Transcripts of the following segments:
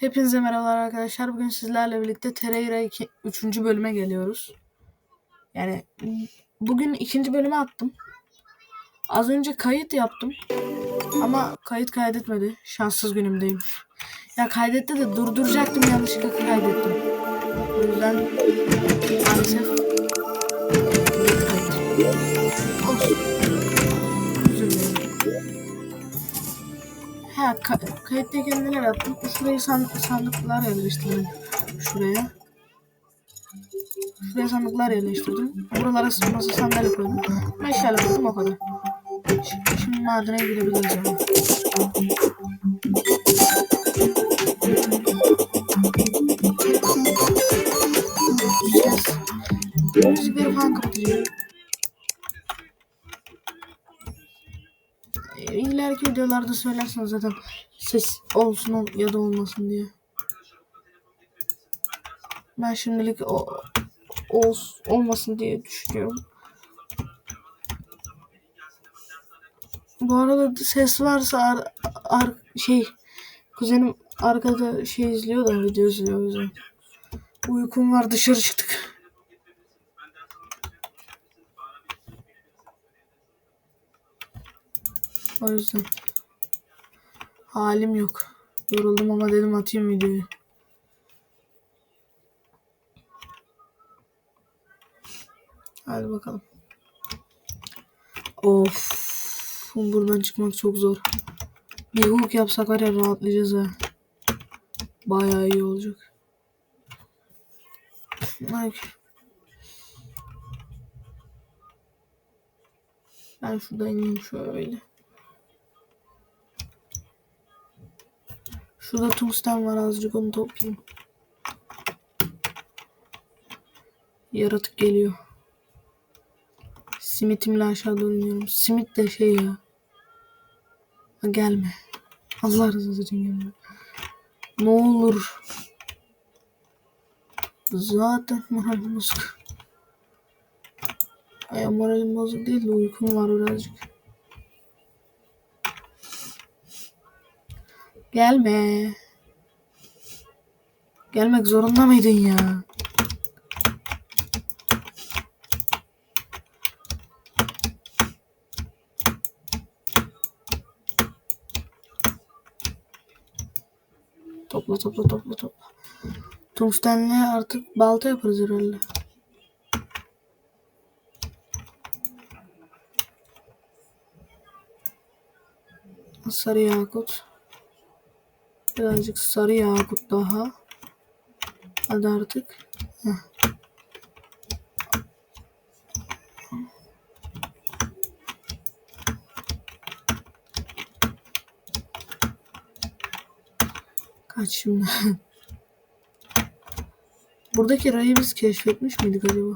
Hepinize merhabalar arkadaşlar. Bugün sizlerle birlikte Tereyra 2, 3. bölüme geliyoruz. Yani bugün ikinci bölüme attım. Az önce kayıt yaptım. Ama kayıt kaydetmedi. Şanssız günümdeyim. Ya kaydetti de durduracaktım yanlışlıkla kaydettim. O yüzden maalesef Olsun. Ha ka kayıttayken neler yaptım? Şuraya san sandıklar yerleştirdim. Şuraya. Şuraya sandıklar yerleştirdim. Buralara masa sandalye koydum. Meşale koydum o kadar. Şimdi, şimdi madene girebiliriz ama. Müzikleri falan kapatacağım. İleriki videolarda söylersiniz zaten ses olsun ol ya da olmasın diye. Ben şimdilik o ol, olmasın diye düşünüyorum. Bu arada ses varsa ar, ar, şey kuzenim arkada şey izliyor da video izliyor o yüzden. Uykum var dışarı çıktık. O yüzden halim yok. Yoruldum ama dedim atayım videoyu. Hadi bakalım. Of. Buradan çıkmak çok zor. Bir hook yapsak var ya rahatlayacağız ha. Bayağı iyi olacak. Ay. Ben şuradan ineyim şöyle. Şurada tungsten var azıcık onu toplayayım. Yaratık geliyor. Simitimle aşağı doğru iniyorum. Simit de şey ya. Ha, gelme. Allah rızası için gelme. Ne olur. Zaten moralim bozuk. Ay moralim bozuk değil de uykum var birazcık. Gelme. Gelmek zorunda mıydın ya? Topla topla topla topla. Tungstenle artık balta yaparız herhalde. Sarı yakut. Birazcık sarı yakut daha. Hadi artık. Heh. Kaç şimdi? Buradaki rayı biz keşfetmiş miydik acaba?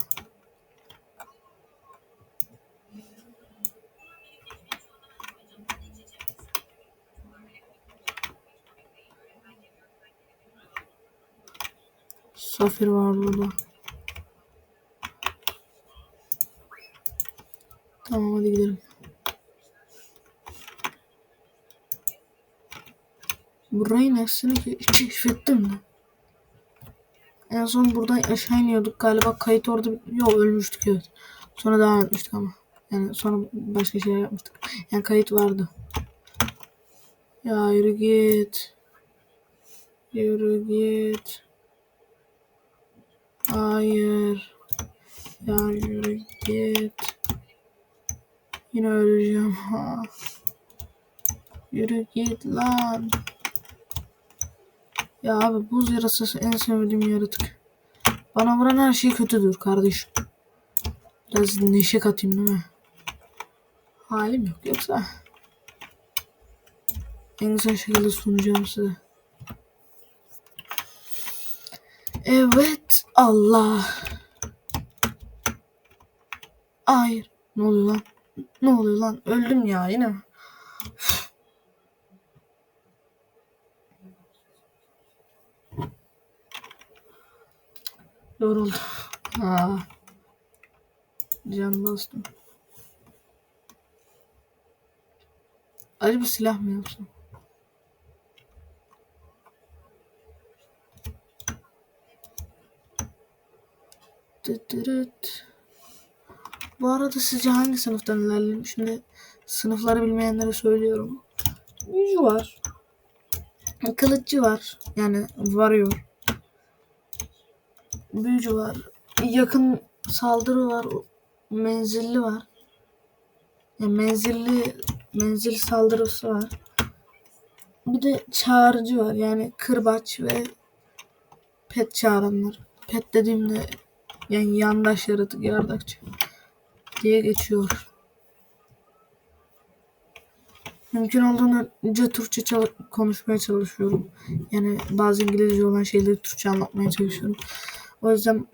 Safir var burada. Tamam hadi gidelim. Burayı hepsini keşfettim de. En son buradan aşağı iniyorduk. Galiba kayıt orada yok ölmüştük evet. Sonra devam etmiştik ama. Yani sonra başka şey yapmıştık. Yani kayıt vardı. Ya yürü git. Yürü git. Hayır. Ya yürü git. Yine öleceğim ha. Yürü git lan. Ya abi buz yarası en sevdiğim yaratık. Bana vuran her şey kötüdür kardeşim. Biraz neşe katayım değil mi? Halim yok yoksa. En güzel şekilde sunacağım size. Evet Allah. Hayır. Ne oluyor lan? Ne oluyor lan? Öldüm ya yine mi? Yoruldum. Ha. Can bastım. Acaba silah mı yapsam? Dıt dırıt. Bu arada sizce hangi sınıftan ilerledim? Şimdi sınıfları bilmeyenlere söylüyorum. Büyücü var. Kılıççı var. Yani varıyor. Büyücü var. Yakın saldırı var. Menzilli var. Yani menzilli menzil saldırısı var. Bir de çağrıcı var. Yani kırbaç ve pet çağıranlar. Pet dediğimde yani yandaş yaratık yardakçı diye geçiyor. Mümkün olduğunca Türkçe çal- konuşmaya çalışıyorum. Yani bazı İngilizce olan şeyleri Türkçe anlatmaya çalışıyorum. O yüzden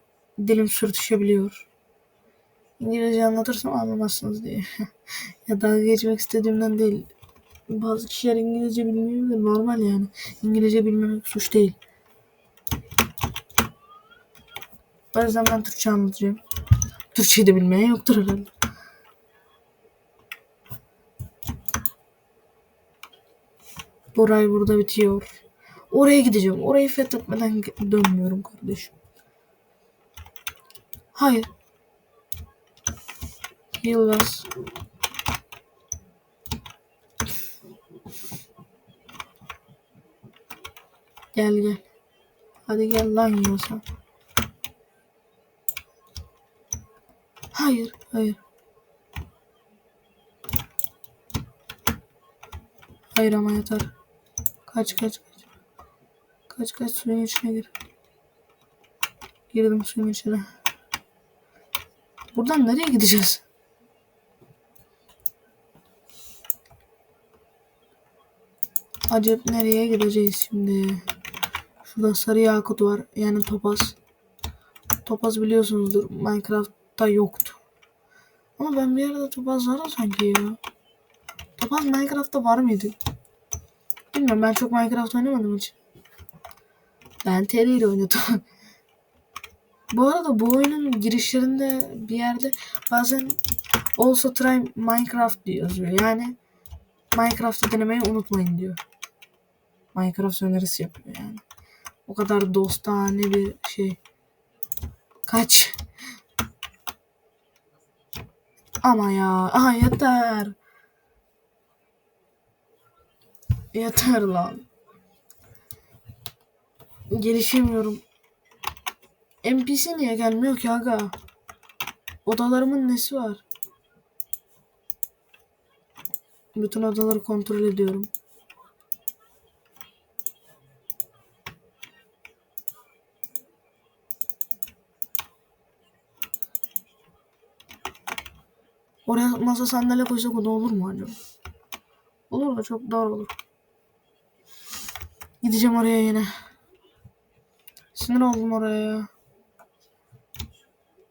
dilim sürtüşebiliyor. İngilizce anlatırsam anlamazsınız diye. ya dalga geçmek istediğimden değil. Bazı kişiler İngilizce bilmiyor normal yani. İngilizce bilmemek suç değil. O yüzden ben Türkçe anlatacağım. Türkçeyi de bilmeyen yoktur herhalde. Burayı burada bitiyor. Oraya gideceğim. Orayı fethetmeden dönmüyorum kardeşim. Hayır. Yılmaz. Gel gel. Hadi gel lan yiyorsan. Hayır, hayır. Hayır ama yeter. Kaç kaç kaç. Kaç kaç suyun içine gir. Girdim suyun içine. Buradan nereye gideceğiz? Acep nereye gideceğiz şimdi? Şurada sarı yakut var. Yani topaz. Topaz biliyorsunuzdur. Minecraft'ta yoktu. Ama ben bir yerde topaz vardı sanki ya. Topaz Minecraft'ta var mıydı? Bilmiyorum ben çok Minecraft oynamadım için. Ben Terry ile oynadım. bu arada bu oyunun girişlerinde bir yerde bazen also try Minecraft yazıyor. Yani Minecraft'ı denemeyi unutmayın diyor. Minecraft önerisi yapıyor yani. O kadar dostane bir şey. Kaç. Ama ya. Aha yeter. Yeter lan. Gelişemiyorum. NPC niye gelmiyor ki aga? Odalarımın nesi var? Bütün odaları kontrol ediyorum. Oraya masa sandalye koysak o da olur mu acaba? Olur da çok dar olur. Gideceğim oraya yine. Sinir oldum oraya ya.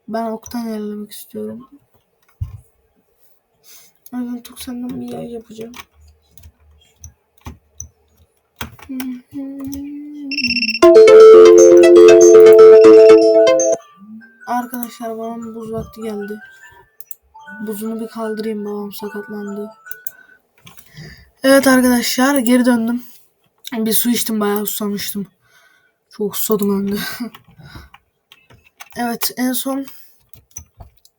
Ben oktan ilerlemek istiyorum. Yüzden Tuk senden bir yay yapacağım. Arkadaşlar babam buz vakti geldi. Buzunu bir kaldırayım babam sakatlandı. Evet arkadaşlar geri döndüm. Bir su içtim bayağı susamıştım. Çok susadım hem de. evet en son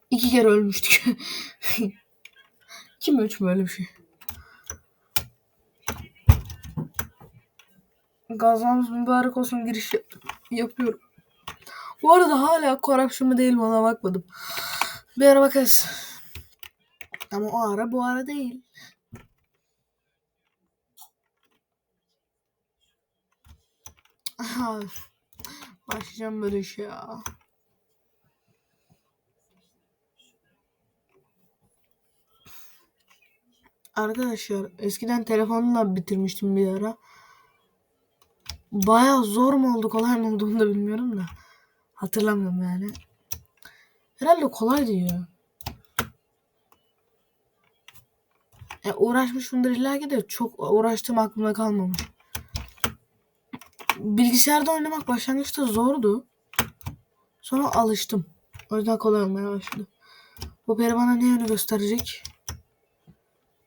iki kere ölmüştük. Kim üç böyle bir şey? Gazanız mübarek olsun giriş yap- yapıyorum. Bu arada hala corruption mu değil mi ona bakmadım. Bir ara bakarız. Ama o ara bu ara değil. Başlayacağım böyle işe ya. Arkadaşlar eskiden telefonla bitirmiştim bir ara. Baya zor mu oldu kolay mı olduğunu da bilmiyorum da. Hatırlamıyorum yani. Herhalde kolaydı ya. E, uğraşmışımdır illa ki de çok uğraştığım aklımda kalmamış. Bilgisayarda oynamak başlangıçta zordu. Sonra alıştım. O yüzden kolay olmaya başladı. Bu peri bana ne yönü gösterecek?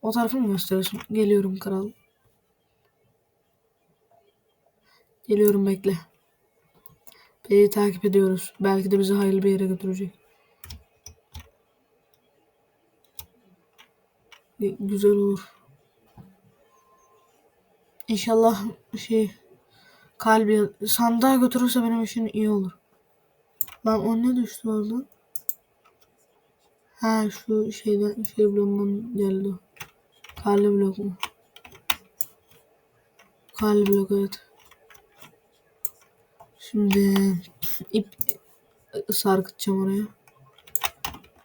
O tarafı mı gösteriyorsun? Geliyorum kral. Geliyorum bekle. Şeyi takip ediyoruz. Belki de bizi hayırlı bir yere götürecek. Güzel olur. İnşallah şey kalbi sandığa götürürse benim için iyi olur. Lan o ne düştü oradan? Ha şu şeyden şey bloğundan geldi. Karlı blok mu? Karlı blok evet. Şimdi ip sarkıtacağım oraya.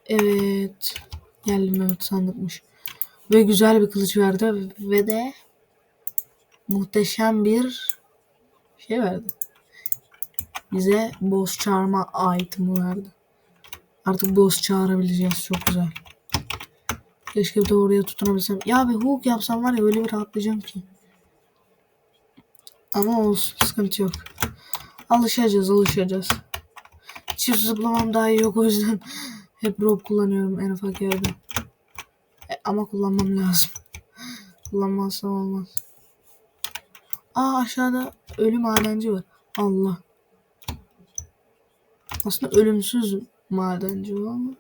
Evet. Geldim evet sandıkmış. Ve güzel bir kılıç verdi ve de muhteşem bir şey verdi. Bize boss çağırma item'ı verdi. Artık boss çağırabileceğiz. Çok güzel. Keşke bir de oraya tutunabilsem. Ya bir hook yapsam var ya öyle bir rahatlayacağım ki. Ama olsun sıkıntı yok. Alışacağız alışacağız. Çift zıplamam daha iyi yok o yüzden hep rope kullanıyorum en ufak yerde. Ama kullanmam lazım. Kullanmazsam olmaz. Aa aşağıda ölü madenci var. Allah. Aslında ölümsüz madenci o ama.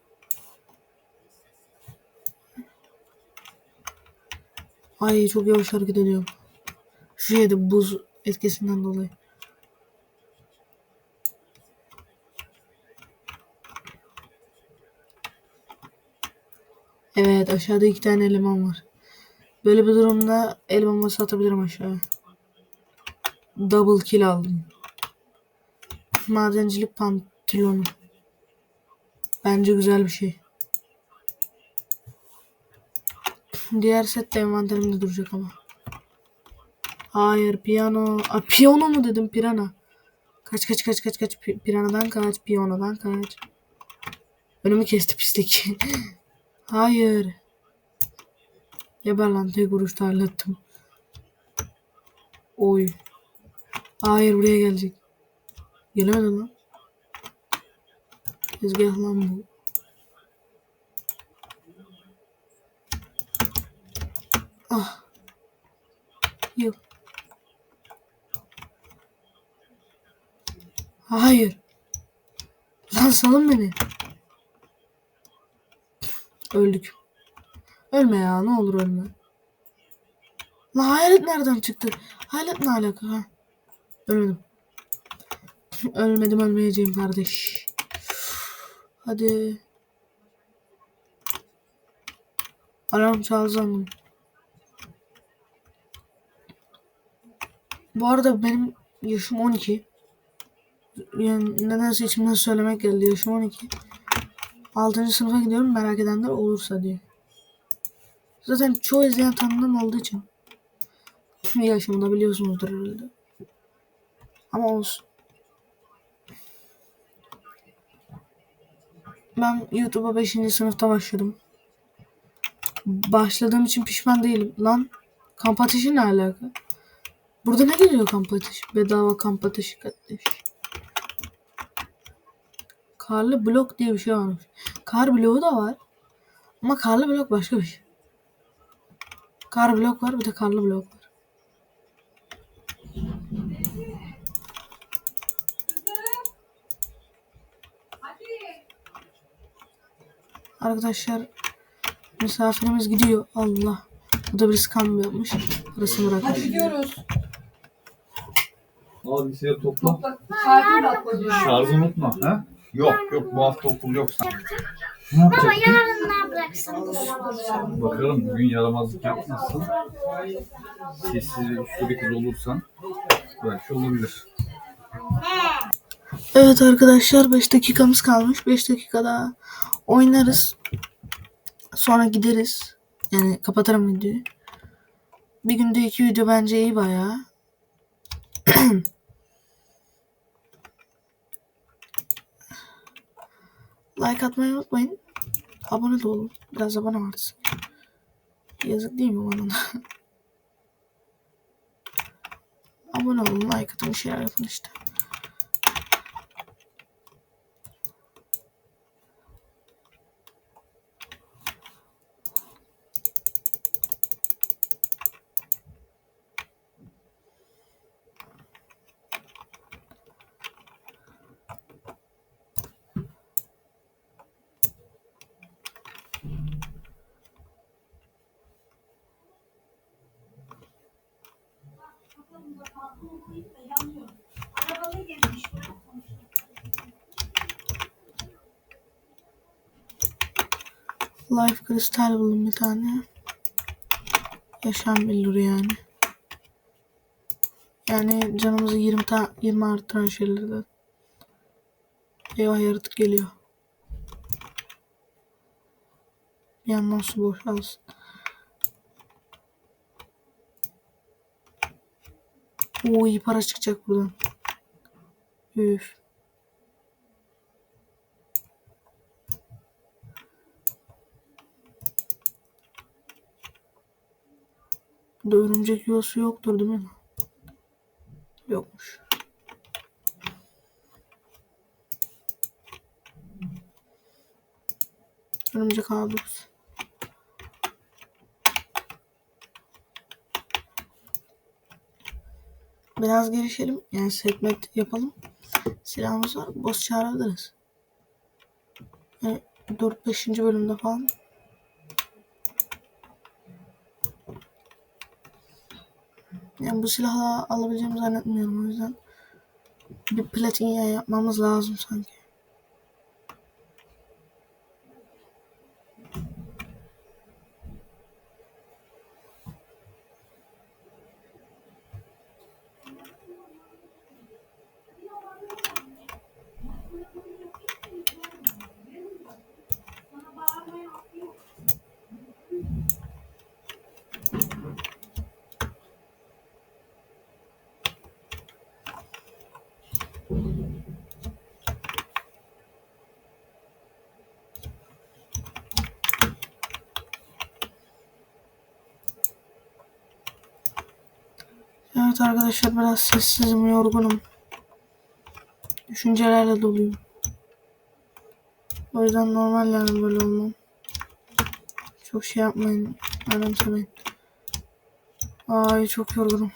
Ay çok yavaş hareket ediyorum. Şu şeyde buz etkisinden dolayı. Evet aşağıda iki tane eleman var. Böyle bir durumda elmamı satabilirim aşağıya. Double kill aldım. Madencilik pantolonu. Bence güzel bir şey. Diğer set de envanterimde duracak ama. Hayır piyano. A, piyano mu dedim pirana. Kaç kaç kaç kaç kaç. Pi- Piranadan kaç. Piyanodan kaç. Önümü kesti pislik. Hayır. Geber lan tek vuruşta hallettim. Oy. Hayır buraya gelecek. Gelemedi lan. Tezgah lan bu. Ah. Yok. Hayır. Lan salın beni. Öldük. Ölme ya ne olur ölme. Lan hayalet nereden çıktı? Hayalet ne alaka ha? Ölmedim. Ölmedim ölmeyeceğim kardeş. Hadi. Alarm çaldı sandım. Bu arada benim yaşım 12. Yani nedense içimden söylemek geldi. Yaşım 12. 6. sınıfa gidiyorum merak edenler olursa diye. Zaten çoğu izleyen tanıdığım olduğu için. Yaşımı da biliyorsunuzdur herhalde. Ama olsun. Ben YouTube'a 5. sınıfta başladım. Başladığım için pişman değilim. Lan kamp ateşi ne alaka? Burada ne geliyor kamp ateşi? Bedava kamp ateşi kardeş. Karlı blok diye bir şey varmış. Kar bloğu da var. Ama karlı blok başka bir şey. Kar blok var bir de karlı blok var. Arkadaşlar misafirimiz gidiyor. Allah. Bu da bir skam yapmış. Parasını bırakmış. Hadi gidiyoruz. Al bilgisayarı topla. Topla. De atla diyor. Şarjı unutma. Ha? Yok yok bu hafta okul yok. Ne Baba yapacaksın? yarın ne bıraksın? Bakalım bugün yaramazlık yapmazsın. Sessiz uslu bir kız olursan belki olabilir. Evet arkadaşlar 5 dakikamız kalmış. 5 dakikada oynarız. Sonra gideriz. Yani kapatırım videoyu. Bir günde iki video bence iyi bayağı. like atmayı unutmayın. Abone de olun. Biraz abone artsın. Yazık değil mi bana da? abone olun, like atın, bir yapın işte. Life kristal buldum bir tane. Yaşam billuru yani. Yani canımızı 20 ta 20 arttıran şeylerden. Eyvah yaratık geliyor. Bir yandan su boşalsın. Oo iyi para çıkacak buradan. Üf. Burada örümcek yuvası yoktur değil mi? Yokmuş. Örümcek aldık. Biraz gelişelim. Yani segment yapalım. Silahımız var. Boss çağırabiliriz. Yani 4-5. bölümde falan. Yani bu silahla alabileceğimi zannetmiyorum o yüzden. Bir platin yapmamız lazım sanki. Evet arkadaşlar biraz sessizim, yorgunum. Düşüncelerle doluyum. O yüzden normal yani böyle olmam. Çok şey yapmayın. Önemsemeyin. Ay çok yorgunum.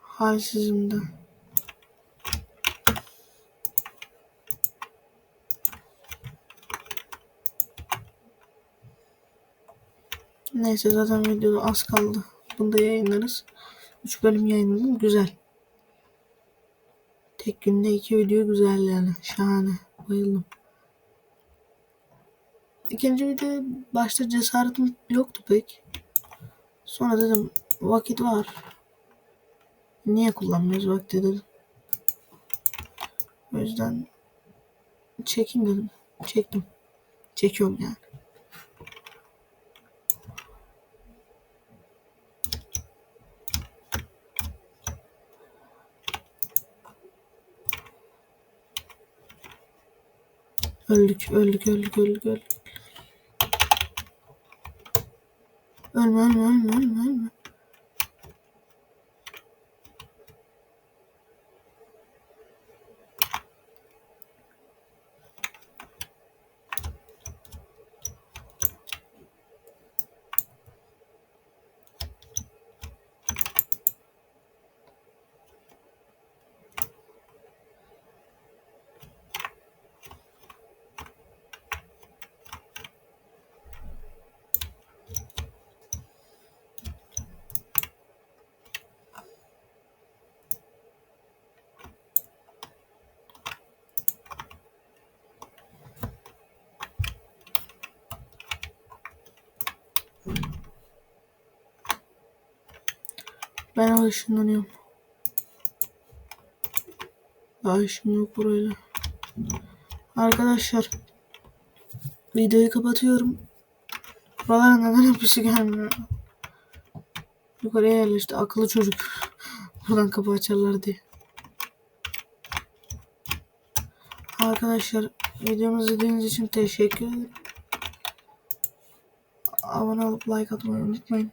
Halsizim de. Neyse zaten videoda az kaldı. Bunu da yayınlarız. 3 bölüm yayınladım. Güzel. Tek günde iki video güzel yani. Şahane. Bayıldım. İkinci video başta cesaretim yoktu pek. Sonra dedim vakit var. Niye kullanmıyoruz vakti dedim. O yüzden çekeyim dedim. Çektim. Çekiyorum yani. Öldük, öldük, öldük, öldük, öldük. Ölme, ölme, ölme, ölme, ölme. Ben o ışınlanıyorum. Daha işim yok burayla. Arkadaşlar. Videoyu kapatıyorum. Buralara neden hepsi gelmiyor? Yukarıya yerleşti. Akıllı çocuk. Buradan kapı açarlar diye. Arkadaşlar videomuzu izlediğiniz için teşekkür ederim. Abone olup like atmayı unutmayın.